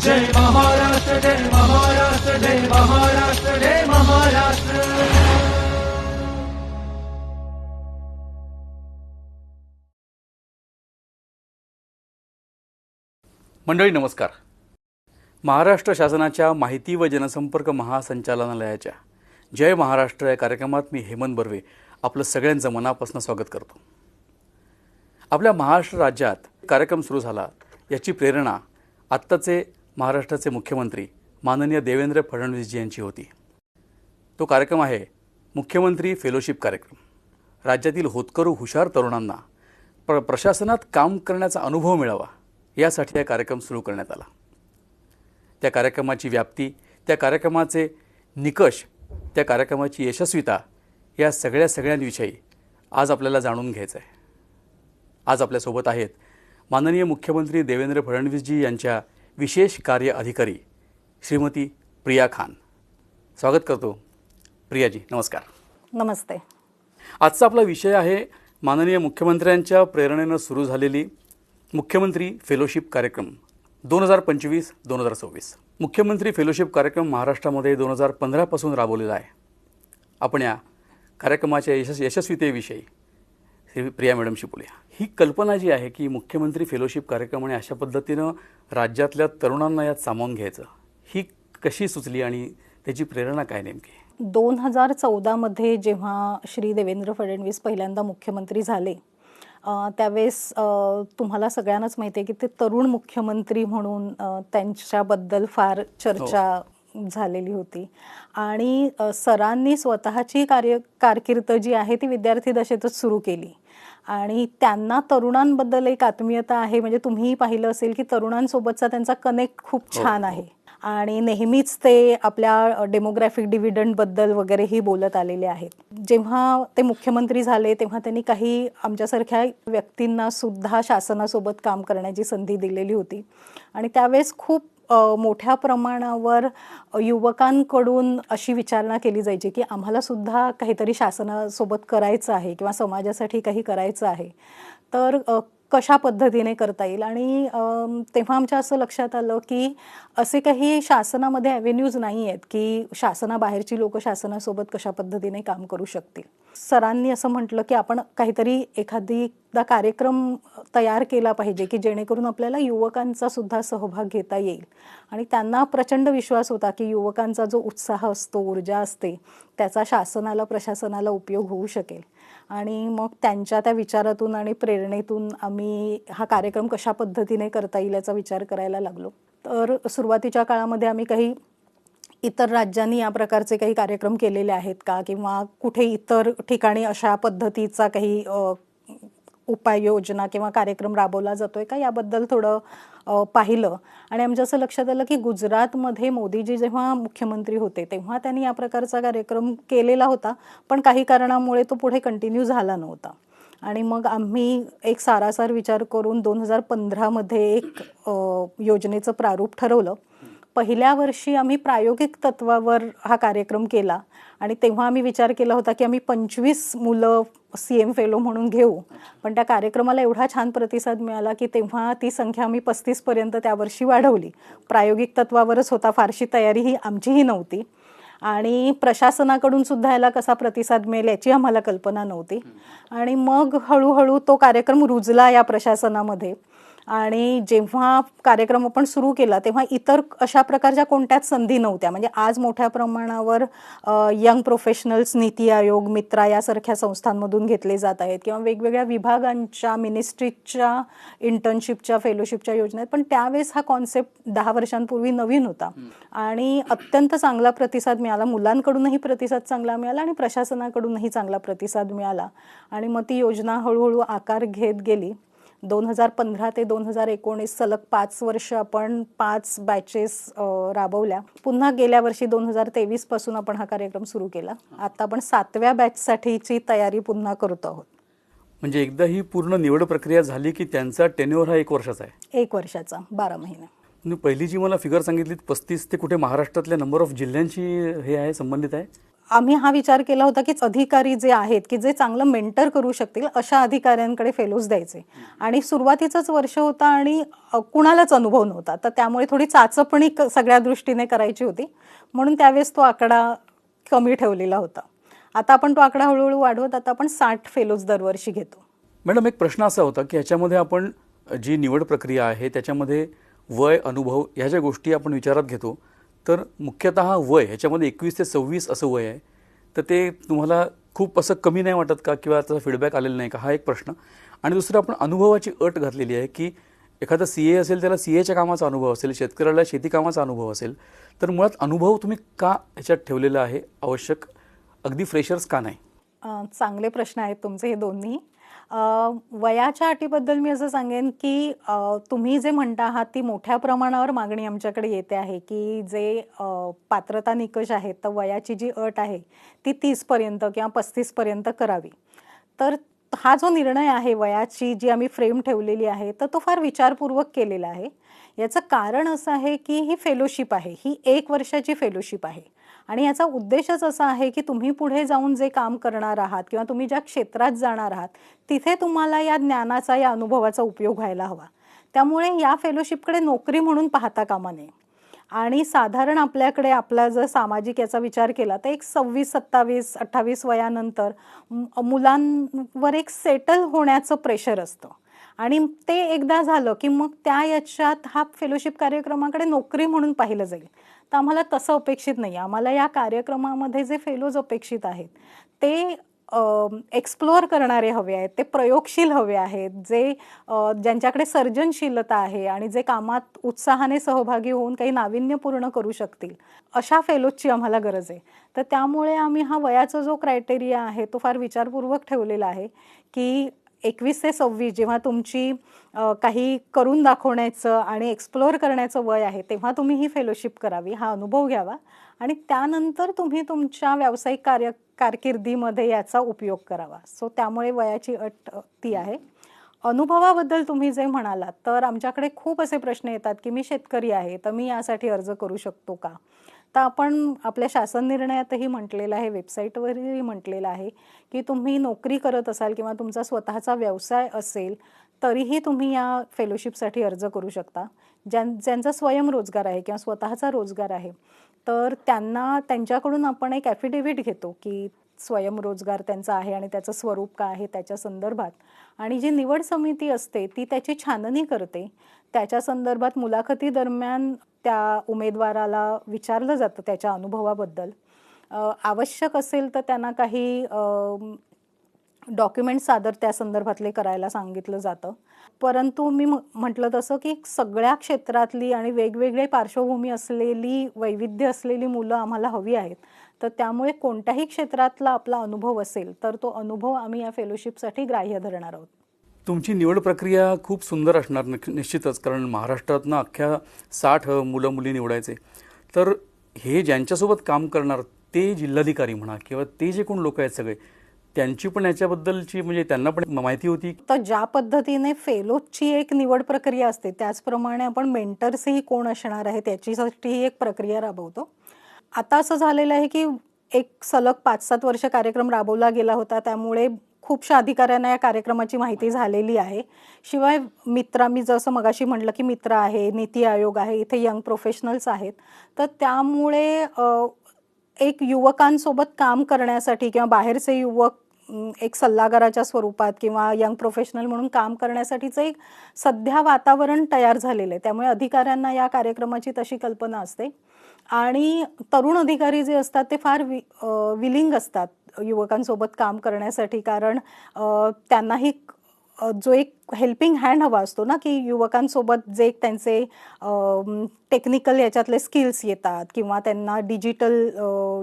जय महाराष्ट्र जय महाराष्ट्र जय महाराष्ट्र जय महाराष्ट्र. मंडळी नमस्कार. महाराष्ट्र शासनाच्या माहिती व जनसंपर्क महासंचालनालयाच्या जय महाराष्ट्र या कार्यक्रमात मी हेमंत बर्वे आपलं सगळ्यांचं मनापासून स्वागत करतो. आपल्या महाराष्ट्र राज्यात कार्यक्रम सुरू झाला याची प्रेरणा आत्ताचे महाराष्ट्राचे मुख्यमंत्री माननीय देवेंद्र फडणवीसजी यांची होती. तो कार्यक्रम आहे मुख्यमंत्री फेलोशिप कार्यक्रम. राज्यातील होतकरू हुशार तरुणांना प्र प्रशासनात काम करण्याचा अनुभव मिळावा यासाठी हा कार्यक्रम सुरू करण्यात आला. त्या कार्यक्रमाची व्याप्ती त्या कार्यक्रमाचे निकष त्या कार्यक्रमाची यशस्विता या सगळ्या सगळ्यांविषयी आज आपल्याला जाणून घ्यायचं आहे आज आपल्यासोबत आहेत माननीय मुख्यमंत्री देवेंद्र फडणवीसजी यांच्या विशेष कार्य अधिकारी श्रीमती प्रिया खान. स्वागत करतो. प्रियाजी नमस्कार. नमस्ते. आजचा आपला विषय आहे माननीय मुख्यमंत्र्यांच्या प्रेरणेनं सुरू झालेली मुख्यमंत्री फेलोशिप कार्यक्रम दोन हजार पंचवीस दोन हजार सव्वीस. मुख्यमंत्री फेलोशिप कार्यक्रम महाराष्ट्रामध्ये दोन हजार पंधरापासून राबवलेला आहे. आपण या कार्यक्रमाच्या यशस् यशस्वीतेविषयी श्री प्रिया मॅडमशी बोलूया ही कल्पना जी आहे की मुख्यमंत्री फेलोशिप कार्यक्रम आणि अशा पद्धतीनं राज्यातल्या तरुणांना यात सामावून घ्यायचं ही कशी सुचली आणि त्याची प्रेरणा काय नेमकी? दोन हजार चौदामध्ये जेव्हा श्री देवेंद्र फडणवीस पहिल्यांदा मुख्यमंत्री झाले त्यावेळेस तुम्हाला सगळ्यांनाच माहिती आहे की ते तरुण मुख्यमंत्री म्हणून त्यांच्याबद्दल फार चर्चा झालेली होती. आणि सरांनी स्वतःची कार्य कारकीर्द जी आहे ती विद्यार्थी दशेतच सुरू केली. आणि त्यांना तरुणांबद्दल एक आत्मीयता आहे. म्हणजे तुम्हीही पाहिलं असेल की तरुणांसोबतचा त्यांचा कनेक्ट खूप छान आहे. आणि नेहमीच ते आपल्या डेमोग्राफिक डिव्हिडंडबद्दल वगैरेही बोलत आलेले आहेत. जेव्हा ते मुख्यमंत्री झाले तेव्हा त्यांनी काही आमच्यासारख्या व्यक्तींना सुद्धा शासनासोबत काम करण्याची संधी दिलेली होती. आणि त्यावेळेस खूप मोठ्या प्रमाणावर युवकांकडून अशी विचारणा केली जायची की आम्हाला सुद्धा काहीतरी शासनासोबत करायचं आहे किंवा समाजासाठी काही करायचं आहे. तर कशा पद्धतीने करता येईल? आणि तेव्हा आमच्या असं लक्षात आलं की असे काही शासनामध्ये ॲव्हेन्यूज नाही आहेत की शासनाबाहेरची लोक शासनासोबत कशा पद्धतीने काम करू शकतील. सरांनी असं म्हटलं की आपण काहीतरी एखादीदा कार्यक्रम तयार केला पाहिजे की जेणेकरून आपल्याला युवकांचा सुद्धा सहभाग घेता येईल. आणि त्यांना प्रचंड विश्वास होता की युवकांचा जो उत्साह असतो ऊर्जा असते त्याचा शासनाला प्रशासनाला उपयोग होऊ शकेल. आणि मग त्यांच्या त्या विचारातून आणि प्रेरणेतून आम्ही हा कार्यक्रम कशा पद्धतीने करता येईल याचा विचार करायला लागलो. तर सुरुवातीच्या काळामध्ये आम्ही काही इतर राज्यांनी या प्रकारचे काही कार्यक्रम केलेले आहेत का? किंवा कुठे इतर ठिकाणी अशा पद्धतीचा काही उपाययोजना किंवा कार्यक्रम राबवला जातोय का याबद्दल थोडं पाहिलं. आणि आमच्या असं लक्षात आलं की गुजरातमध्ये मोदीजी जेव्हा मुख्यमंत्री होते तेव्हा त्यांनी या प्रकारचा कार्यक्रम केलेला होता पण काही कारणामुळे तो पुढे कंटिन्यू झाला नव्हता. आणि मग आम्ही एक सारासार विचार करून दोन हजार पंधरामध्ये एक योजनेचं प्रारूप ठरवलं. पहिल्या वर्षी आम्ही प्रायोगिक तत्वावर हा कार्यक्रम केला. आणि तेव्हा आम्ही विचार केला होता की आम्ही पंचवीस मुलं सी एम फेलो म्हणून घेऊ. पण त्या कार्यक्रमाला एवढा छान प्रतिसाद मिळाला की तेव्हा ती संख्या आम्ही पस्तीसपर्यंत त्या वर्षी वाढवली. प्रायोगिक तत्वावरच होता फारशी तयारी ही आमचीही नव्हती. आणि प्रशासनाकडून सुद्धा याला कसा प्रतिसाद मिळेल याची आम्हाला कल्पना नव्हती. आणि मग हळूहळू तो कार्यक्रम रुजला या प्रशासनामध्ये. आणि जेव्हा कार्यक्रम आपण सुरू केला तेव्हा इतर अशा प्रकारच्या कोणत्याच संधी नव्हत्या. म्हणजे आज मोठ्या प्रमाणावर यंग प्रोफेशनल्स नीती आयोग मित्रा यासारख्या संस्थांमधून घेतले जात आहेत किंवा वेगवेगळ्या विभागांच्या मिनिस्ट्रीच्या इंटर्नशिपच्या फेलोशिपच्या योजना आहेत. पण त्यावेळेस हा कॉन्सेप्ट दहा वर्षांपूर्वी नवीन होता. आणि अत्यंत चांगला प्रतिसाद मिळाला. मुलांकडूनही प्रतिसाद चांगला मिळाला आणि प्रशासनाकडूनही चांगला प्रतिसाद मिळाला. आणि मग ती योजना हळूहळू आकार घेत गेली. दोन हजार पंधरा ते दोन हजार एकोणीस सलग पाच वर्ष आपण पाच बॅचेस राबवल्या. पुन्हा गेल्या वर्षी दोन हजार तेवीसपासून आपण हा कार्यक्रम सुरू केला. आता आपण सातव्या बॅचसाठीची तयारी पुन्हा करतो आहोत. म्हणजे एकदा ही पूर्ण निवड प्रक्रिया झाली की त्यांचा टेन्युअर हा एक वर्षाचा आहे? एक वर्षाचा बारा महिने. पहिली जी मला फिगर सांगितली पस्तीस ते कुठे महाराष्ट्रातल्या नंबर ऑफ जिल्ह्यांची हे आहे संबंधित आहे? आम्ही हा विचार केला होता की अधिकारी जे आहेत की जे चांगलं मेंटर करू शकतील अशा अधिकाऱ्यांकडे फेलोज द्यायचे. आणि सुरुवातीचंच वर्ष होता आणि कुणालाच अनुभव नव्हता. तर त्यामुळे थोडी चाचपणी क- सगळ्या दृष्टीने करायची होती. म्हणून त्यावेळेस तो आकडा कमी ठेवलेला होता. आता आपण तो आकडा हळूहळू वाढवत आता आपण साठ फेलोज दरवर्षी घेतो. मॅडम एक प्रश्न असा होता की ह्याच्यामध्ये आपण जी निवड प्रक्रिया आहे त्याच्यामध्ये वय अनुभव ह्या ज्या गोष्टी आपण विचारात घेतो तर मुख्यतः वय ह्याच्यामध्ये एकवीस ते सव्वीस असं वय आहे. तर ते तुम्हाला खूप असं कमी नाही वाटत का? किंवा त्याचा फीडबॅक आलेला नाही का? हा एक प्रश्न. आणि दुसरं आपण अनुभवाची अट घातलेली आहे की एखादा सी ए असेल त्याला सी एच्या कामाचा अनुभव असेल शेतकऱ्याला शेती कामाचा अनुभव असेल तर मुळात अनुभव तुम्ही का ह्याच्यात ठेवलेला आहे? आवश्यक? अगदी फ्रेशर्स का नाही? चांगले प्रश्न आहेत तुमचे हे दोन्ही. वयाच्या अटीबद्दल मी असं सांगेन की तुम्ही जे म्हणता आहात ती मोठ्या प्रमाणावर मागणी आमच्याकडे येते आहे की जे पात्रता निकष आहेत तर वयाची जी अट आहे ती तीसपर्यंत किंवा पस्तीसपर्यंत करावी. तर हा जो निर्णय आहे वयाची जी आम्ही फ्रेम ठेवलेली आहे तर तो फार विचारपूर्वक केलेला आहे. याचं कारण असं आहे की ही फेलोशिप आहे ही एक वर्षाची फेलोशिप आहे. आणि याचा उद्देशच असा आहे की तुम्ही पुढे जाऊन जे काम करणार आहात किंवा तुम्ही ज्या क्षेत्रात जाणार आहात तिथे तुम्हाला या ज्ञानाचा या अनुभवाचा उपयोग व्हायला हवा. त्यामुळे या फेलोशिपकडे नोकरी म्हणून पाहता कामा नये. आणि साधारण आपल्याकडे आपला जर सामाजिक याचा विचार केला तर एक सव्वीस सत्तावीस अठ्ठावीस वयानंतर मुलांवर एक सेटल होण्याचं प्रेशर असतं. आणि ते एकदा झालं की मग त्या याच्यात हा फेलोशिप कार्यक्रमाकडे नोकरी म्हणून पाहिलं जाईल. तर आम्हाला तसं अपेक्षित नाही. आम्हाला या कार्यक्रमामध्ये जे फेलोज अपेक्षित आहेत ते एक्सप्लोअर करणारे हवे आहेत ते प्रयोगशील हवे आहेत जे ज्यांच्याकडे सर्जनशीलता आहे आणि जे कामात उत्साहाने सहभागी होऊन काही नाविन्यपूर्ण करू शकतील अशा फेलोजची आम्हाला गरज आहे. तर त्यामुळे आम्ही हा वयाचा जो क्रायटेरिया आहे तो फार विचारपूर्वक ठेवलेला आहे की एकवीस ते सव्वीस जेव्हा तुमची काही करून दाखवण्याचं आणि एक्सप्लोअर करण्याचं वय आहे तेव्हा तुम्ही ही फेलोशिप करावी हा अनुभव घ्यावा आणि त्यानंतर तुम्ही तुमच्या व्यावसायिक कार्य कारकिर्दीमध्ये याचा उपयोग करावा. सो त्यामुळे वयाची अट ती आहे. अनुभवाबद्दल तुम्ही जे म्हणालात तर आमच्याकडे खूप असे प्रश्न येतात की मी शेतकरी आहे तर मी यासाठी अर्ज करू शकतो का? तर आपण आपल्या शासन निर्णयातही म्हटलेलं आहे वेबसाईटवरही म्हटलेलं आहे की तुम्ही नोकरी करत असाल किंवा तुमचा स्वतःचा व्यवसाय असेल तरीही तुम्ही या फेलोशिपसाठी अर्ज करू शकता. ज्यां ज्यांचा स्वयंरोजगार आहे किंवा स्वतःचा रोजगार आहे तर त्यांना त्यांच्याकडून आपण एक ॲफिडेव्हिट घेतो की स्वयंरोजगार त्यांचा आहे आणि त्याचं स्वरूप काय आहे त्याच्या संदर्भात. आणि जी निवड समिती असते ती त्याची छाननी करते. त्याच्या संदर्भात मुलाखती दरम्यान त्या उमेदवाराला विचारलं जातं त्याच्या अनुभवाबद्दल. आवश्यक असेल तर त्यांना काही डॉक्युमेंट सादर त्या संदर्भातले करायला सांगितलं जातं. परंतु मी म्हटलं तसं की सगळ्या क्षेत्रातली आणि वेगवेगळे पार्श्वभूमी असलेली वैविध्य असलेली मुलं आम्हाला हवी आहेत. तर त्यामुळे कोणत्याही क्षेत्रातला आपला अनुभव असेल तर तो अनुभव आम्ही या फेलोशिपसाठी ग्राह्य धरणार आहोत. तुमची निवड प्रक्रिया खूप सुंदर असणार निश्चितच कारण महाराष्ट्रातनं अख्ख्या साठ मुलं मुली निवडायचे. तर हे ज्यांच्यासोबत काम करणार ते जिल्हाधिकारी म्हणा किंवा ते जे कोण लोक आहेत सगळे त्यांची पण याच्याबद्दलची म्हणजे त्यांना पण माहिती होती? तर ज्या पद्धतीने फेलोची एक निवड प्रक्रिया असते त्याचप्रमाणे आपण मेंटर्सही कोण असणार आहे त्याच्यासाठी एक प्रक्रिया राबवतो. आता असं झालेलं आहे की एक सलग पाच सात वर्ष कार्यक्रम राबवला गेला होता. त्यामुळे खूपशा अधिकाऱ्यांना या कार्यक्रमाची माहिती झालेली आहे. शिवाय मित्रा मी जसं मगाशी म्हटलं की मित्र आहे नीती आयोग आहे इथे यंग प्रोफेशनल्स आहेत. तर त्यामुळे एक युवकांसोबत काम करण्यासाठी किंवा बाहेरचे युवक एक सल्लागाराच्या स्वरूपात किंवा यंग प्रोफेशनल म्हणून काम करण्यासाठीचं एक सध्या वातावरण तयार झालेलं आहे. त्यामुळे अधिकाऱ्यांना या कार्यक्रमाची तशी कल्पना असते. आणि तरुण अधिकारी जे असतात ते फार वि विलिंग असतात युवकांसोबत काम करण्यासाठी. कारण त्यांनाही जो एक हेल्पिंग हँड हवा असतो ना की युवकांसोबत जे एक त्यांचे टेक्निकल याच्यातले स्किल्स येतात किंवा त्यांना डिजिटल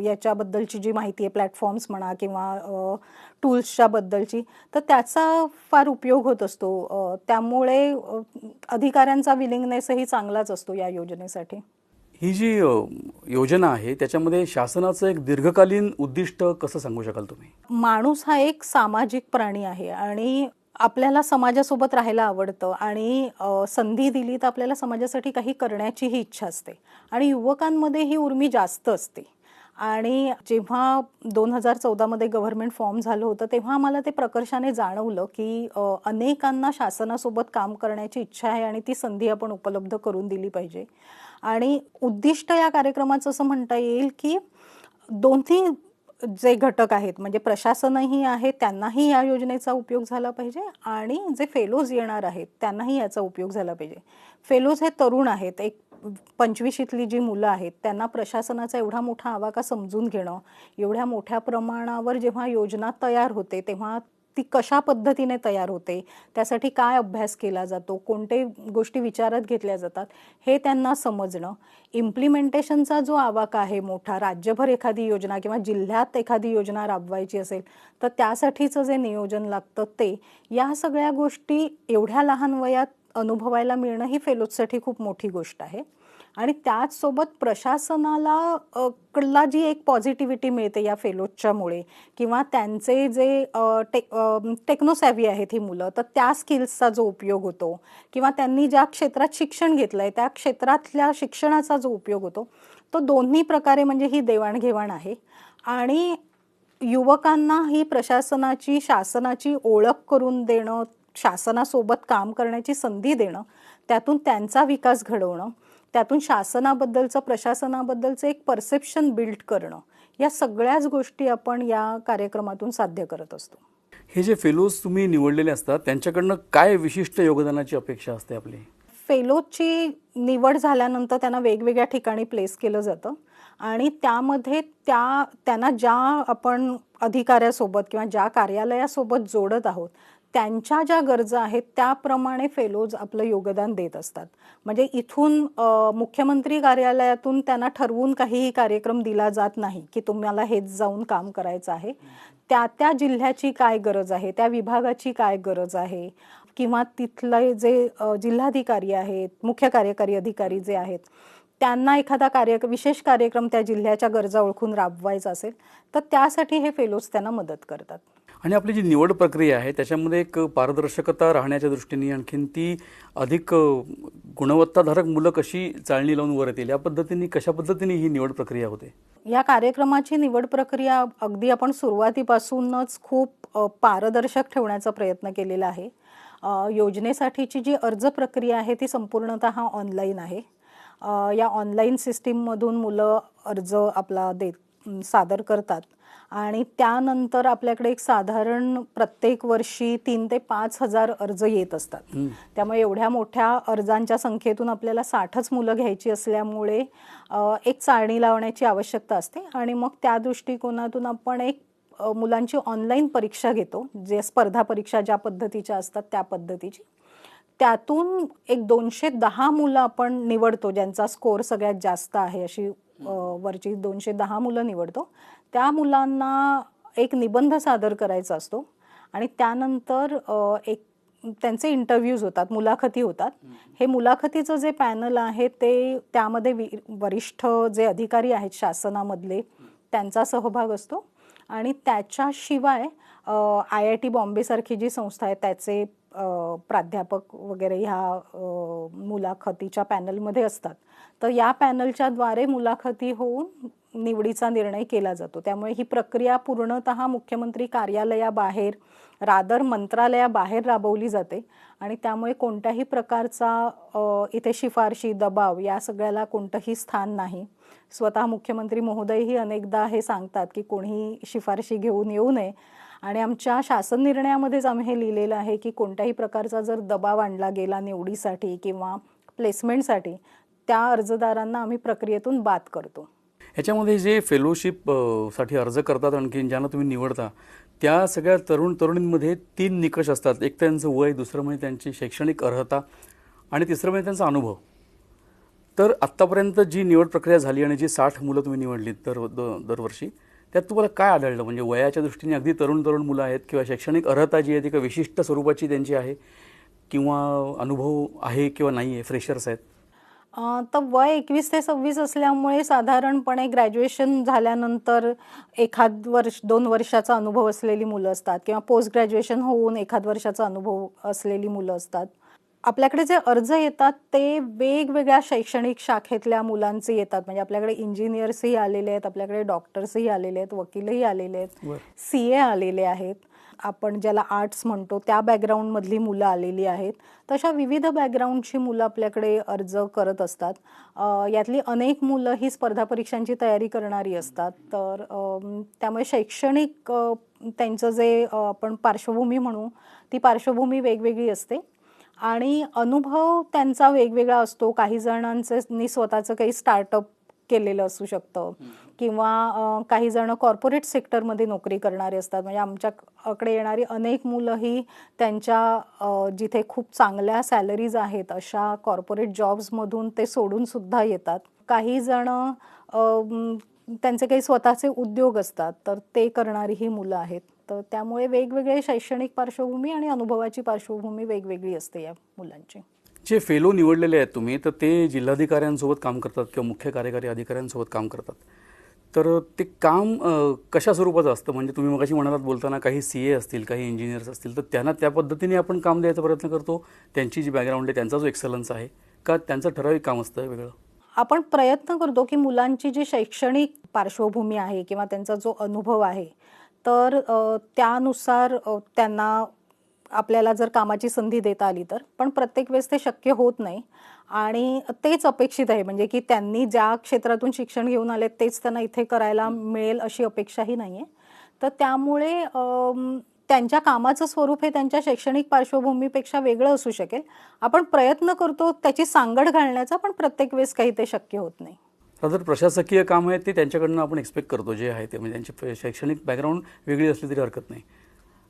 याच्याबद्दलची जी माहिती आहे प्लॅटफॉर्म्स म्हणा किंवा टूल्सच्या बद्दलची तर त्याचा फार उपयोग होत असतो. त्यामुळे अधिकाऱ्यांचा विलिंगनेसही चांगलाच असतो या योजनेसाठी. ही जी योजना आहे त्याच्यामध्ये शासनाचं एक दीर्घकालीन उद्दिष्ट कसं सांगू शकाल तुम्ही? माणूस हा एक सामाजिक प्राणी आहे आणि आपल्याला समाजासोबत राहायला आवडतं आणि संधी दिली तर आपल्याला समाजासाठी काही करण्याचीही इच्छा असते. आणि युवकांमध्ये ही उर्मी जास्त असते. आणि जेव्हा दोन हजार चौदामध्ये गव्हर्नमेंट फॉर्म झालं होतं तेव्हा आम्हाला ते प्रकर्षाने जाणवलं की अनेकांना शासनासोबत काम करण्याची इच्छा आहे आणि ती संधी आपण उपलब्ध करून दिली पाहिजे. आणि उद्दिष्ट या कार्यक्रमाचं असं म्हणता येईल की दोन्ही जे घटक आहेत म्हणजे प्रशासनही आहे त्यांनाही या योजनेचा उपयोग झाला पाहिजे आणि जे फेलोज येणार आहेत त्यांनाही याचा उपयोग झाला पाहिजे. फेलोज हे तरुण आहेत एक पंचवीशीतली जी मुलं आहेत त्यांना प्रशासनाचा एवढा मोठा आवाका समजून घेणं एवढ्या मोठ्या प्रमाणावर जेव्हा योजना तयार होते तेव्हा ती कशा पद्धतीने तयार होते त्यासाठी काय अभ्यास केला जातो कोणते गोष्टी विचारात घेतल्या जातात हे त्यांना समजणं. इम्प्लिमेंटेशनचा जो आवाका आहे मोठा राज्यभर एखादी योजना किंवा जिल्ह्यात एखादी योजना राबवायची असेल तर त्यासाठीचं जे नियोजन लागतं ते या सगळ्या गोष्टी एवढ्या लहान वयात अनुभवायला मिळणं ही फेलोजसाठी खूप मोठी गोष्ट आहे. आणि त्याचसोबत प्रशासनाला कडला जी एक पॉझिटिव्हिटी मिळते या फेलोजच्यामुळे किंवा त्यांचे जे अ, टेक्नोसॅव्ही आहेत ही मुलं तर त्या स्किल्सचा जो उपयोग होतो किंवा त्यांनी ज्या क्षेत्रात शिक्षण घेतलं आहे त्या क्षेत्रातल्या शिक्षणाचा जो उपयोग होतो तो दोन्ही प्रकारे म्हणजे ही देवाणघेवाण आहे. आणि युवकांना ही प्रशासनाची शासनाची ओळख करून देणं शासनासोबत काम करण्याची संधी देणं त्यातून त्यांचा विकास घडवणं त्यातून शासनाबद्दलचं प्रशासनाबद्दलचं एक परसेप्शन बिल्ड करणं या सगळ्याच गोष्टी आपण या कार्यक्रमातून साध्य करत असतो. हे जे फेलोज तुम्ही निवडलेले असतात त्यांच्याकडनं काय विशिष्ट योगदानाची अपेक्षा असते आपली? फेलोची निवड झाल्यानंतर त्यांना वेगवेगळ्या ठिकाणी प्लेस केलं जातं आणि त्यामध्ये त्या त्यांना ज्या आपण अधिकाऱ्यासोबत किंवा ज्या कार्यालयासोबत जोडत आहोत त्यांच्या ज्या गरजा आहेत त्याप्रमाणे फेलोज आपलं योगदान देत असतात. म्हणजे इथून मुख्यमंत्री कार्यालयातून त्यांना ठरवून काहीही कार्यक्रम दिला जात नाही की तुम्हाला हेच जाऊन काम करायचं आहे. त्या त्या जिल्ह्याची काय गरज आहे त्या विभागाची काय गरज आहे? किंवा तिथले जे जिल्हाधिकारी आहेत मुख्य कार्यकारी अधिकारी जे आहेत त्यांना एखादा कार्य विशेष कार्यक्रम त्या जिल्ह्याच्या गरजा ओळखून राबवायचा असेल तर त्यासाठी हे फेलोज त्यांना मदत करतात. आणि आपली जी निवड प्रक्रिया आहे त्याच्यामध्ये एक पारदर्शकता राहण्याच्या दृष्टीने आणखीन ती अधिक गुणवत्ताधारक मुलं कशी चाळणी लावून वर येतील या पद्धतीने कशा पद्धतीने ही निवड प्रक्रिया होते? या कार्यक्रमाची निवड प्रक्रिया अगदी आपण सुरुवातीपासूनच खूप पारदर्शक ठेवण्याचा प्रयत्न केलेला आहे. योजनेसाठीची जी अर्ज प्रक्रिया आहे ती संपूर्णतः ऑनलाईन आहे. या ऑनलाईन सिस्टीममधून मुलं अर्ज आपला देत सादर करतात. आणि त्यानंतर आपल्याकडे एक साधारण प्रत्येक वर्षी तीन ते पाच हजार अर्ज येत असतात. त्यामुळे एवढ्या मोठ्या अर्जांच्या संख्येतून आपल्याला साठच मुलं घ्यायची असल्यामुळे एक चाळणी लावण्याची आवश्यकता असते. आणि मग त्या दृष्टिकोनातून आपण एक मुलांची ऑनलाईन परीक्षा घेतो जे स्पर्धा परीक्षा ज्या पद्धतीच्या असतात त्या पद्धतीची. त्यातून एक दोनशे दहा मुलं आपण निवडतो ज्यांचा स्कोर सगळ्यात जास्त आहे अशी वरची दोनशे दहा मुलं निवडतो. त्या मुलांना एक निबंध सादर करायचा असतो आणि त्यानंतर एक त्यांचे इंटरव्ह्यूज होतात मुलाखती होतात. हे मुलाखतीचं जे पॅनल आहे ते त्यामध्ये वि वरिष्ठ जे अधिकारी आहेत शासनामधले त्यांचा सहभाग असतो. आणि त्याच्याशिवाय आय आय टी बॉम्बेसारखी जी संस्था आहे त्याचे प्राध्यापक वगैरे ह्या मुलाखतीच्या पॅनलमध्ये असतात. तर या पॅनलच्याद्वारे मुलाखती होऊन निवडीचा निर्णय केला जातो. त्यामुळे ही प्रक्रिया पूर्णतः मुख्यमंत्री कार्यालयाबाहेर रादर मंत्रालयाबाहेर राबवली जाते. आणि त्यामुळे कोणत्याही प्रकारचा इथे शिफारशी दबाव या सगळ्याला कोणतंही स्थान नाही. स्वतः मुख्यमंत्री महोदयही अनेकदा हे सांगतात की कोणीही शिफारशी घेऊन येऊ नये. आणि आमच्या शासन निर्णयामध्येच आम्ही हे लिहिलेलं आहे की कोणत्याही प्रकारचा जर दबाव आणला गेला निवडीसाठी किंवा प्लेसमेंटसाठी त्या अर्जदारांना आम्ही प्रक्रियेतून बाद करतो. ह्याच्यामध्ये जे फेलोशिपसाठी अर्ज करतात आणखीन ज्यांना तुम्ही निवडता त्या सगळ्या तरुण तरुणींमध्ये तीन निकष असतात. एक त्यांचं वय दुसरं म्हणजे त्यांची शैक्षणिक अर्हता आणि तिसरं म्हणजे त्यांचा अनुभव. तर आत्तापर्यंत जी निवड प्रक्रिया झाली आणि जी साठ मुलं तुम्ही निवडलीत दर द- दरवर्षी त्यात तुम्हाला काय आढळलं? म्हणजे वयाच्या दृष्टीने अगदी तरुण तरुण मुलं आहेत किंवा शैक्षणिक अर्हता जी आहे ती का विशिष्ट स्वरूपाची त्यांची आहे किंवा अनुभव आहे किंवा नाही आहे? फ्रेशर्स आहेत. तर वय एकवीस ते सव्वीस असल्यामुळे साधारणपणे ग्रॅज्युएशन झाल्यानंतर एखाद वर्ष दोन वर्षाचा अनुभव असलेली मुलं असतात किंवा पोस्ट ग्रॅज्युएशन होऊन एखाद वर्षाचा अनुभव असलेली मुलं असतात. आपल्याकडे जे अर्ज येतात ते वेगवेगळ्या शैक्षणिक शाखेतल्या मुलांचे येतात. म्हणजे आपल्याकडे इंजिनियर्सही आलेले आहेत आपल्याकडे डॉक्टर्सही आलेले आहेत वकीलही आलेले आहेत. सी ए आलेले आहेत. आपण ज्याला आर्ट्स म्हणतो त्या बॅकग्राऊंडमधली मुलं आलेली आहेत. तशा विविध बॅकग्राऊंडची मुलं आपल्याकडे अर्ज करत असतात. यातली अनेक मुलं ही स्पर्धा परीक्षांची तयारी करणारी असतात. तर त्यामुळे शैक्षणिक त्यांचं जे आपण पार्श्वभूमी म्हणू ती पार्श्वभूमी वेगवेगळी असते. आणि अनुभव त्यांचा वेगवेगळा असतो. काही जणांनी स्वतःचं काही स्टार्टअप केलेलं असू शकतं. किंवा काही जण कॉर्पोरेट सेक्टरमध्ये नोकरी करणारे असतात. म्हणजे आमच्याकडे येणारी अनेक मुलं ही त्यांच्या जिथे खूप चांगल्या सॅलरीज आहेत अशा कॉर्पोरेट जॉब्समधून ते सोडून सुद्धा येतात. काही जण त्यांचे काही स्वतःचे उद्योग असतात. तर ते करणारी ही मुलं आहेत. तर त्यामुळे वेगवेगळे शैक्षणिक पार्श्वभूमी आणि अनुभवाची पार्श्वभूमी वेगवेगळी असते या मुलांची. जे फेलो निवडलेले आहेत तुम्ही तर ते जिल्हाधिकाऱ्यांसोबत काम करतात किंवा मुख्य कार्यकारी अधिकाऱ्यांसोबत काम करतात. तर ते काम कशा स्वरूपाचं असतं? म्हणजे तुम्ही मगाशी म्हणालात बोलताना काही सी ए असतील काही इंजिनियर्स असतील तर त्यांना त्या पद्धतीने आपण काम द्यायचा प्रयत्न करतो? त्यांची जी बॅकग्राऊंड आहे त्यांचा जो एक्सलन्स आहे? का त्यांचं ठराविक काम असतं वेगळं? आपण प्रयत्न करतो की मुलांची जी शैक्षणिक पार्श्वभूमी आहे किंवा त्यांचा जो अनुभव आहे तर त्यानुसार त्यांना आपल्याला जर कामाची संधी देता आली तर. पण प्रत्येक वेळेस ते शक्य होत नाही. आणि तेच अपेक्षित आहे. म्हणजे की त्यांनी ज्या क्षेत्रातून शिक्षण घेऊन आले तेच त्यांना इथे करायला मिळेल अशी अपेक्षाही नाही आहे तर त्यामुळे त्यांच्या कामाचं स्वरूप हे त्यांच्या शैक्षणिक पार्श्वभूमीपेक्षा वेगळं असू शकेल. आपण प्रयत्न करतो त्याची सांगड घालण्याचा पण प्रत्येक वेळेस काही ते शक्य होत नाही. जर प्रशासकीय काम आहे ते त्यांच्याकडनं आपण एक्सपेक्ट करतो जे आहे ते. म्हणजे त्यांची शैक्षणिक बॅकग्राऊंड वेगळी असली तरी हरकत नाही.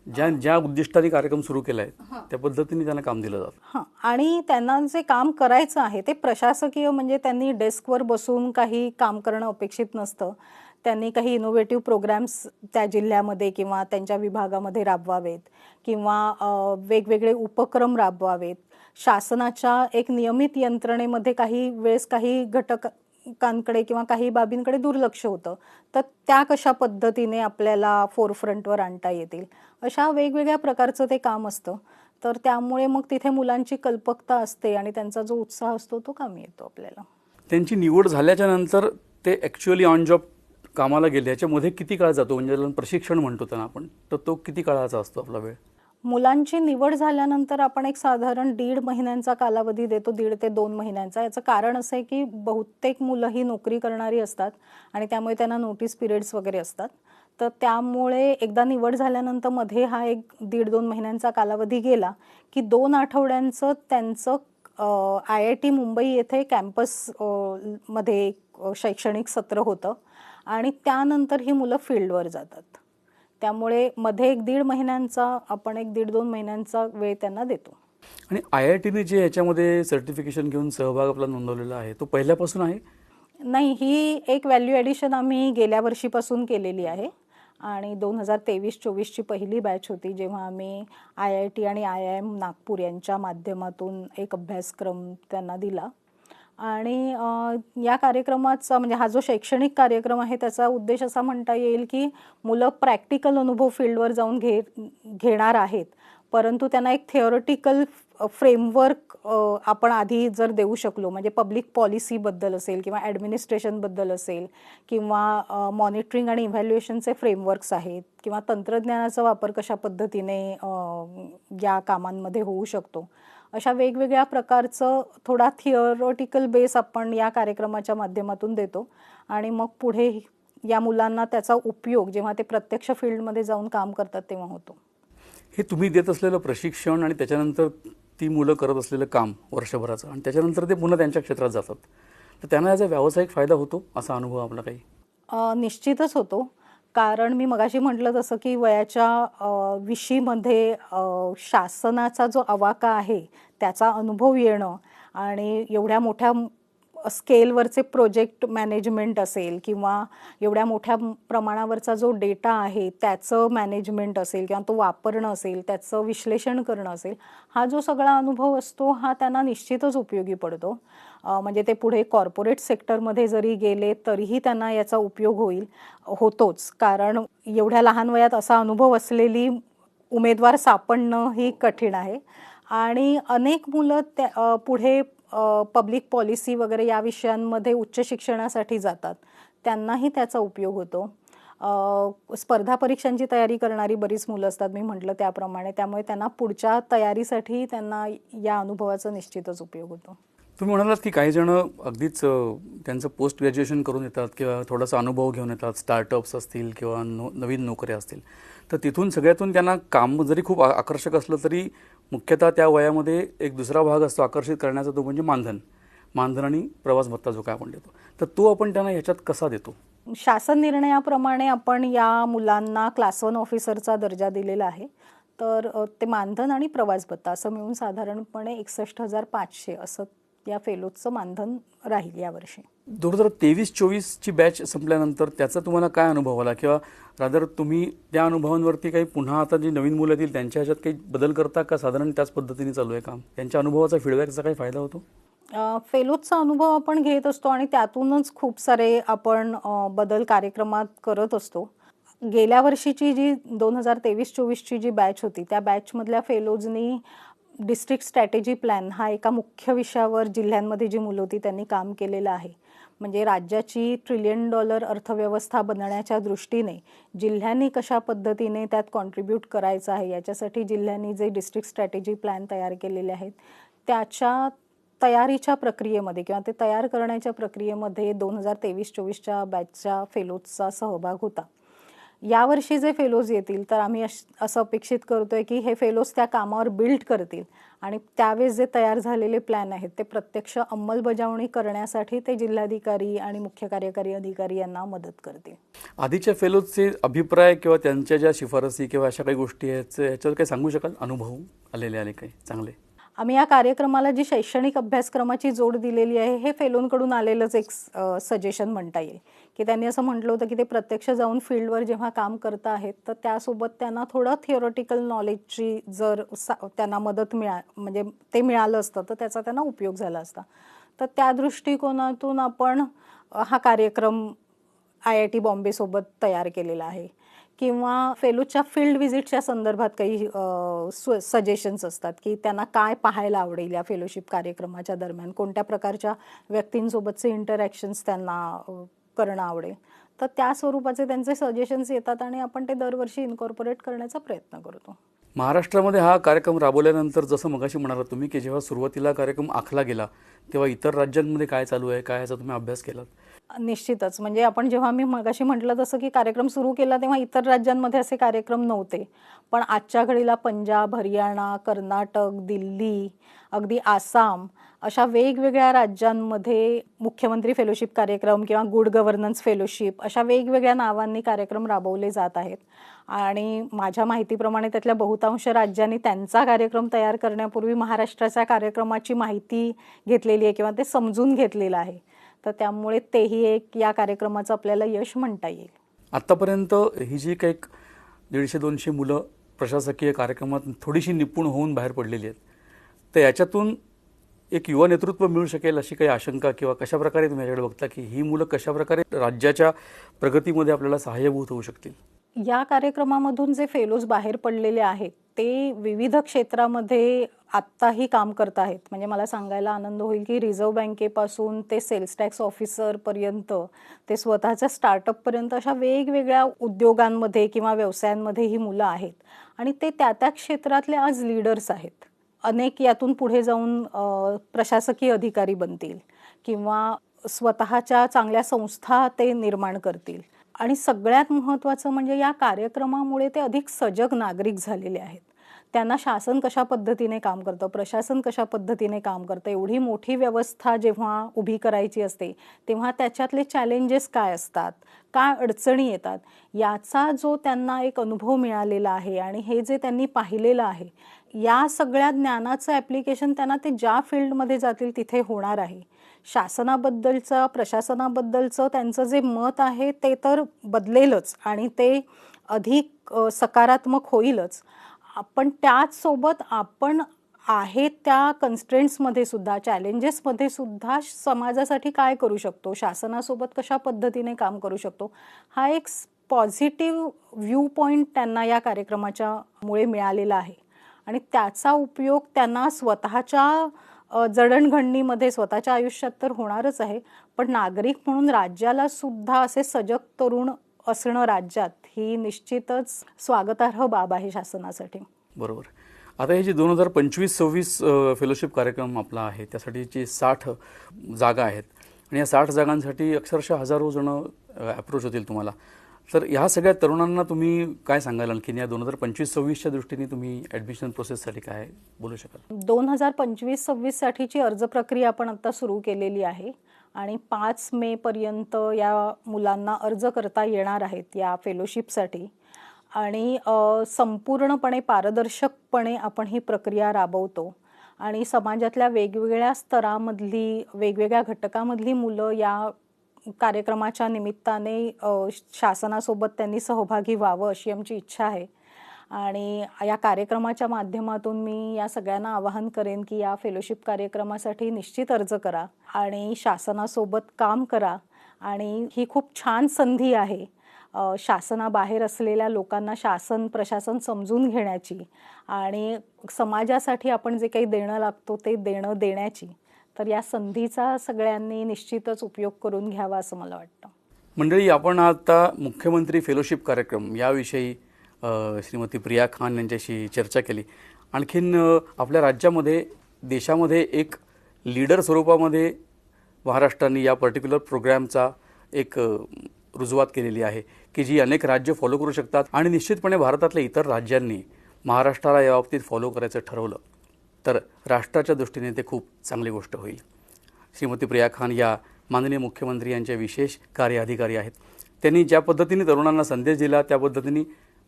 ज्या ज्या उद्दिष्टाने कार्यक्रम सुरू केला आहे त्या पद्धतीने त्यांना काम दिलं जातं. हां. आणि त्यांना जे काम करायचं आहे ते प्रशासकीय म्हणजे त्यांनी डेस्कवर बसून काही काम करणं अपेक्षित नसतं. त्यांनी काही इनोव्हेटिव्ह प्रोग्राम्स त्या जिल्ह्यामध्ये किंवा त्यांच्या विभागामध्ये राबवावेत किंवा वेगवेगळे उपक्रम राबवावेत. शासनाच्या एक नियमित यंत्रणेमध्ये काही वेळेस काही कांकडे किंवा काही बाबींकडे दुर्लक्ष होतं. तर त्या कशा पद्धतीने आपल्याला फोरफ्रंटवर आणता येतील? अशा वेगवेगळ्या प्रकारचं ते काम असतं. तर त्यामुळे मग तिथे मुलांची कल्पकता असते आणि त्यांचा जो उत्साह असतो तो कामी येतो आपल्याला. त्यांची निवड झाल्याच्यानंतर ते ॲक्च्युअली ऑन जॉब कामाला गेले. याच्यामध्ये किती काळ जातो? म्हणजे प्रशिक्षण म्हणतो त्यांना आपण तर तो किती काळाचा असतो आपला वेळ? मुलांची निवड झाल्यानंतर आपण एक साधारण दीड महिन्यांचा कालावधी देतो दीड ते दोन महिन्यांचा. याचं कारण असं आहे की बहुतेक मुलं ही नोकरी करणारी असतात आणि त्यामुळे त्यांना नोटीस पिरियड्स वगैरे असतात. तर त्यामुळे एकदा निवड झाल्यानंतरमध्ये हा एक दीड दोन महिन्यांचा कालावधी गेला की दोन आठवड्यांचं त्यांचं आय आय टी मुंबई येथे कॅम्पसमध्ये एक शैक्षणिक सत्र होतं आणि त्यानंतर ही मुलं फील्डवर जातात. त्यामुळे मध्ये एक दीड महिन्यांचा आपण एक दीड दोन महिन्यांचा वेळ त्यांना देतो. आणि आय आय टीने जे याच्यामध्ये सर्टिफिकेशन घेऊन सहभाग आपला नोंदवलेला आहे तो पहिल्यापासून आहे? नाही ही एक व्हॅल्यू ॲडिशन आम्ही गेल्या वर्षीपासून केलेली आहे. आणि दोन हजार तेवीस चोवीसची पहिली बॅच होती जेव्हा आम्ही आय आय टी आणि आय आय एम नागपूर यांच्या माध्यमातून एक अभ्यासक्रम त्यांना दिला. आणि या कार्यक्रमाचा म्हणजे हा जो शैक्षणिक कार्यक्रम आहे त्याचा उद्देश असा म्हणता येईल की मुलं प्रॅक्टिकल अनुभव फील्डवर जाऊन घे घेणार आहेत. परंतु त्यांना एक थिअरटिकल फ्रेमवर्क आपण आधी जर देऊ शकलो म्हणजे पब्लिक पॉलिसीबद्दल असेल किंवा ॲडमिनिस्ट्रेशनबद्दल असेल किंवा मॉनिटरिंग आणि इव्हॅल्युएशनचे फ्रेमवर्क्स आहेत किंवा तंत्रज्ञानाचा वापर कशा पद्धतीने या कामांमध्ये होऊ शकतो. अशा वेगवेगळ्या प्रकारचं थोडा थिअरॉटिकल बेस आपण या कार्यक्रमाच्या माध्यमातून देतो. आणि मग पुढे या मुलांना त्याचा उपयोग जेव्हा ते प्रत्यक्ष फील्डमध्ये जाऊन काम करतात तेव्हा होतो. हे तुम्ही देत असलेलं प्रशिक्षण आणि त्याच्यानंतर ती मुलं करत असलेलं काम वर्षभराचं आणि त्याच्यानंतर ते पुन्हा त्यांच्या क्षेत्रात जातात. तर त्यांना याचा व्यावसायिक फायदा होतो असा अनुभव आपला काही? निश्चितच होतो. कारण मी मगाशी म्हटलं तसं की वयाच्या विशीमध्ये शासनाचा जो अवाका आहे त्याचा अनुभव येणं आणि एवढ्या मोठ्या स्केलवरचे प्रोजेक्ट मॅनेजमेंट असेल किंवा एवढ्या मोठ्या प्रमाणावरचा जो डेटा आहे त्याचं मॅनेजमेंट असेल किंवा तो वापरणं असेल त्याचं विश्लेषण करणं असेल हा जो सगळा अनुभव असतो हा त्यांना निश्चितच उपयोगी पडतो. म्हणजे ते पुढे कॉर्पोरेट सेक्टरमध्ये जरी गेले तरीही त्यांना याचा उपयोग होईल होतोच. कारण एवढ्या लहान वयात असा अनुभव असलेली उमेदवार सापडणं ही कठीण आहे. आणि अनेक मुलं त्या पुढे पब्लिक पॉलिसी वगैरे या विषयांमध्ये उच्च शिक्षणासाठी जातात. त्यांनाही त्याचा उपयोग होतो. स्पर्धा परीक्षांची तयारी करणारी बरीच मुलं असतात मी म्हटलं त्याप्रमाणे. त्यामुळे त्यांना पुढच्या तयारीसाठी त्यांना या अनुभवाचा निश्चितच उपयोग होतो. तुम्ही म्हणालात की काही जण अगदीच त्यांचं पोस्ट ग्रॅज्युएशन करून येतात किंवा थोडासा अनुभव घेऊन येतात. स्टार्टअप्स असतील किंवा नो नवीन नोकऱ्या असतील. तर तिथून सगळ्यातून त्यांना काम जरी खूप आ- आकर्षक असलं तरी मुख्यतः त्या वयामध्ये एक दुसरा भाग असतो आकर्षित करण्याचा तो म्हणजे मानधन. मानधन आणि प्रवास भत्ता जो काय आपण देतो. तर तो आपण त्यांना ह्याच्यात कसा देतो? शासन निर्णयाप्रमाणे आपण या मुलांना क्लास वन ऑफिसरचा दर्जा दिलेला आहे. तर ते मानधन आणि प्रवास भत्ता असं मिळून साधारणपणे एकसष्ट हजार पाचशे असं या फेलोजचं मानधन राहील यावर्षी. दोन हजार तेवीस चोवीसची बॅच संपल्यानंतर त्याचा तुम्हाला काय अनुभव आला? किंवा रादर तुम्ही त्या अनुभवांवरती काही पुन्हा आता जी नवीन मुलं येतील त्यांच्या ह्याच्यात काही बदल करता का? साधारण त्याच पद्धतीने चालू आहे काम. त्यांच्या अनुभवाचा फीडबॅकचा काही फायदा होतो? फेलोजचा अनुभव आपण घेत असतो आणि त्यातूनच खूप सारे आपण बदल कार्यक्रमात करत असतो. गेल्या वर्षीची जी दोन हजार तेवीस चोवीसची जी बॅच होती त्या बॅचमधल्या फेलोजनी डिस्ट्रिक्ट स्ट्रॅटेजी प्लॅन हा एका मुख्य विषयावर जिल्ह्यांमध्ये जी मुलं होती त्यांनी काम केलेलं आहे. म्हणजे राज्याची ट्रिलियन डॉलर अर्थव्यवस्था बनण्याच्या दृष्टीने जिल्ह्यांनी कशा पद्धतीने त्यात कॉन्ट्रीब्यूट करायचं आहे याच्यासाठी जिल्ह्यांनी जे डिस्ट्रिक्ट स्ट्रॅटेजी प्लॅन तयार केलेले आहेत त्याच्या तयारीच्या प्रक्रियेमध्ये किंवा ते तयार करण्याच्या प्रक्रियेमध्ये दोन हजार तेवीस चोवीसच्या बॅचच्या फेलोजचा सहभाग होता. यावर्षी जे फेलोज येतील तर आम्ही असं अपेक्षित करतोय की हे फेलोज त्या कामावर बिल्ड करतील. आणि त्यावेळेस जे तयार झालेले प्लॅन आहेत ते प्रत्यक्ष अंमलबजावणी करण्यासाठी ते जिल्हाधिकारी आणि मुख्य कार्यकारी अधिकारी यांना मदत करतील. आधीच्या फेलोजचे अभिप्राय किंवा त्यांच्या ज्या शिफारसी किंवा अशा काही गोष्टी आहेत ह्याच्यावर काही सांगू शकाल? अनुभव आलेले आले काही चांगले? आम्ही या कार्यक्रमाला जी शैक्षणिक अभ्यासक्रमाची जोड दिलेली आहे हे फेलोंकडून आलेलंच एक सजेशन म्हणता येईल. की त्यांनी असं म्हटलं होतं की ते प्रत्यक्ष जाऊन फील्डवर जेव्हा काम करत आहेत तर त्यासोबत त्यांना थोडं थिअरोटिकल नॉलेजची जर सा- त्यांना मदत मिळा म्हणजे ते मिळालं असतं तर त्याचा त्यांना उपयोग झाला असता. तर त्या दृष्टिकोनातून आपण हा कार्यक्रम आय आय टी बॉम्बेसोबत तयार केलेला आहे. किंवा फेलोच्या फील्ड व्हिजिटच्या संदर्भात काही सजेशन्स असतात की त्यांना काय पाहायला आवडेल या फेलोशिप कार्यक्रमाच्या दरम्यान कोणत्या प्रकारच्या व्यक्तींसोबतचे इंटरॅक्शन्स त्यांना करणं आवडेल. तर त्या स्वरूपाचे त्यांचे सजेशन्स येतात आणि आपण ते दरवर्षी इन्कॉर्पोरेट करण्याचा प्रयत्न करतो. महाराष्ट्रामध्ये हा कार्यक्रम राबवल्यानंतर जसं मगाशी म्हणाला तुम्ही की जेव्हा सुरुवातीला कार्यक्रम आखला गेला तेव्हा इतर राज्यांमध्ये काय चालू आहे काय याचा तुम्ही अभ्यास केलात? निश्चितच. म्हणजे आपण जेव्हा मी मगाशी म्हटलं तसं की कार्यक्रम सुरू केला तेव्हा इतर राज्यांमध्ये असे कार्यक्रम नव्हते. पण आजच्या घडीला पंजाब हरियाणा कर्नाटक दिल्ली अगदी आसाम अशा वेगवेगळ्या राज्यांमध्ये मुख्यमंत्री फेलोशिप कार्यक्रम किंवा गुड गव्हर्नन्स फेलोशिप अशा वेगवेगळ्या नावांनी कार्यक्रम राबवले जात आहेत. आणि माझ्या माहितीप्रमाणे त्यातल्या बहुतांश राज्यांनी त्यांचा कार्यक्रम तयार करण्यापूर्वी महाराष्ट्राच्या कार्यक्रमाची माहिती घेतलेली आहे किंवा ते समजून घेतलेलं आहे. तर त्यामुळे तेही एक या कार्यक्रमाचं आपल्याला यश म्हणता येईल. आत्तापर्यंत ही जी काही दीडशे दोनशे मुलं प्रशासकीय कार्यक्रमात थोडीशी निपुण होऊन बाहेर पडलेली आहेत तर याच्यातून एक युवा नेतृत्व मिळू शकेल अशी काही आशंका किंवा कशाप्रकारे तुम्ही याच्याकडे बघता की ही मुलं कशाप्रकारे राज्याच्या प्रगतीमध्ये आपल्याला सहाय्यभूत होऊ शकतील? या कार्यक्रमामधून जे फेलोज बाहेर पडलेले आहेत ते विविध क्षेत्रामध्ये आत्ताही काम करत आहेत. म्हणजे मला सांगायला आनंद होईल की रिझर्व्ह बँकेपासून ते सेल्स टॅक्स ऑफिसरपर्यंत ते स्वतःच्या स्टार्टअपपर्यंत अशा वेगवेगळ्या उद्योगांमध्ये किंवा व्यवसायांमध्ये ही मुलं आहेत. आणि ते त्या त्या क्षेत्रातले आज लीडर्स आहेत. अनेक यातून पुढे जाऊन प्रशासकीय अधिकारी बनतील किंवा स्वतःच्या चांगल्या संस्था ते निर्माण करतील. आणि सगळ्यात महत्त्वाचं म्हणजे या कार्यक्रमामुळे ते अधिक सजग नागरिक झालेले आहेत. त्यांना शासन कशा पद्धतीने काम करतं प्रशासन कशा पद्धतीने काम करतं एवढी मोठी व्यवस्था जेव्हा उभी करायची असते तेव्हा त्याच्यातले चॅलेंजेस काय असतात काय अडचणी येतात याचा जो त्यांना एक अनुभव मिळालेला आहे आणि हे जे त्यांनी पाहिलेलं आहे या सगळ्या ज्ञानाचं ॲप्लिकेशन त्यांना ते ज्या फील्डमध्ये जातील तिथे होणार आहे. शासनाबद्दलचं प्रशासनाबद्दलचं त्यांचं जे मत आहे ते तर बदलेलच आणि ते अधिक सकारात्मक होईलच. पण त्याचसोबत आपण आहे त्या कन्स्ट्रेंट्समध्ये सुद्धा चॅलेंजेसमध्ये सुद्धा समाजासाठी काय करू शकतो? शासनासोबत कशा पद्धतीने काम करू शकतो? हा एक पॉझिटिव्ह व्ह्यू पॉईंट त्यांना या कार्यक्रमाच्या मुळे मिळालेला आहे. आणि त्याचा उपयोग त्यांना स्वतःच्या जडणघडणीमध्ये स्वतःच्या आयुष्यात तर होणारच आहे पण नागरिक म्हणून राज्याला सुद्धा असे सजग तरुण असणं राज्यात ही निश्चितच स्वागतार्ह बाब आहे शासनासाठी. बरोबर. आता हे जे दोन हजार पंचवीस सव्वीस फेलोशिप कार्यक्रम आपला आहे त्यासाठीची साठ जागा आहेत आणि या साठ जागांसाठी अक्षरशः हजारो जण अप्रोच होतील तुम्हाला. तर ह्या सगळ्या तरुणांना तुम्ही काय सांगाल? आणखीन या दोन हजार पंचवीस सव्वीसच्या दृष्टीने तुम्ही ॲडमिशन प्रोसेससाठी काय बोलू शकाल? दोन हजार पंचवीस सव्वीससाठीची अर्ज प्रक्रिया आपण आता सुरू केलेली आहे आणि पाच मे पर्यंत या मुलांना अर्ज करता येणार आहेत या फेलोशिपसाठी आणि संपूर्णपणे पारदर्शकपणे आपण ही प्रक्रिया राबवतो. आणि समाजातल्या वेगवेगळ्या स्तरामधली वेगवेगळ्या घटकामधली मुलं या कार्यक्रमाच्या निमित्ताने शासनासोबत त्यांनी सहभागी व्हावं अशी आमची इच्छा आहे. आणि या कार्यक्रमाच्या माध्यमातून मी या सगळ्यांना आवाहन करेन की या फेलोशिप कार्यक्रमासाठी निश्चित अर्ज करा आणि शासनासोबत काम करा. आणि ही खूप छान संधी आहे शासनाबाहेर असलेल्या लोकांना शासन प्रशासन समजून घेण्याची आणि समाजासाठी आपण जे काही देणं लागतो ते देणं देण्याची. तर या संधीचा सगळ्यांनी निश्चितच उपयोग करून घ्यावा असं मला वाटतं. मंडळी आपण आता मुख्यमंत्री फेलोशिप कार्यक्रम याविषयी श्रीमती प्रिया खान यांच्याशी चर्चा केली. आणखीन आपल्या राज्यामध्ये देशामध्ये एक लीडर स्वरूपामध्ये महाराष्ट्राने या पर्टिक्युलर प्रोग्रॅमचा एक रुजवात केलेली आहे की जी अनेक राज्य फॉलो करू शकतात आणि निश्चितपणे भारतातल्या इतर राज्यांनी महाराष्ट्राला याबाबतीत फॉलो करायचं ठरवलं. तर राष्ट्राच्या दृष्टीने ते खूप चांगली गोष्ट होईल. श्रीमती प्रिया खान या माननीय मुख्यमंत्री यांच्या विशेष कार्यअधिकारी आहेत. त्यांनी ज्या पद्धतीने तरुणांना संदेश दिला त्या पद्धतीने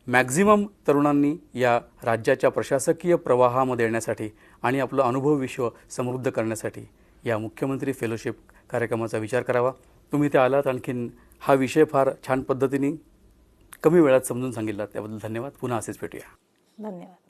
मॅक्झिमम तरुणांनी या राज्याच्या प्रशासकीय प्रवाहामध्ये येण्यासाठी आणि आपलं अनुभव विश्व समृद्ध करण्यासाठी या मुख्यमंत्री फेलोशिप कार्यक्रमाचा विचार करावा. तुम्ही ते आलात आणखीन हा विषय फार छान पद्धतीने कमी वेळात समजून सांगितला त्याबद्दल धन्यवाद. पुन्हा असेच भेटूया. धन्यवाद.